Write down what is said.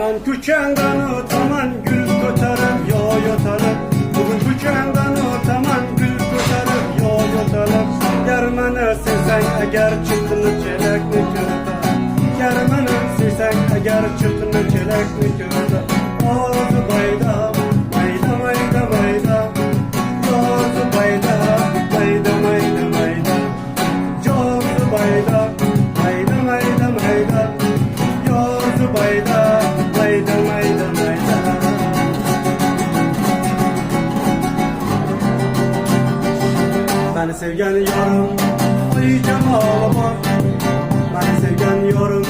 Derman küçenden taman gül kotarım yo yotarım Bugün küçenden taman gül kotarım yo yotarım Dermanı sevsen eğer çıktını çelek mi kırda? Dermanı sevsen eğer çıktını çelek mi kırda? Ağzı bayda bayda bayda bayda. Ağzı bayda bayda bayda bayda. Ağzı bayda bayda bayda bayda. Ağzı bayda Beni sevgen yarım Duyacağım ağlamak Beni sevgen yarım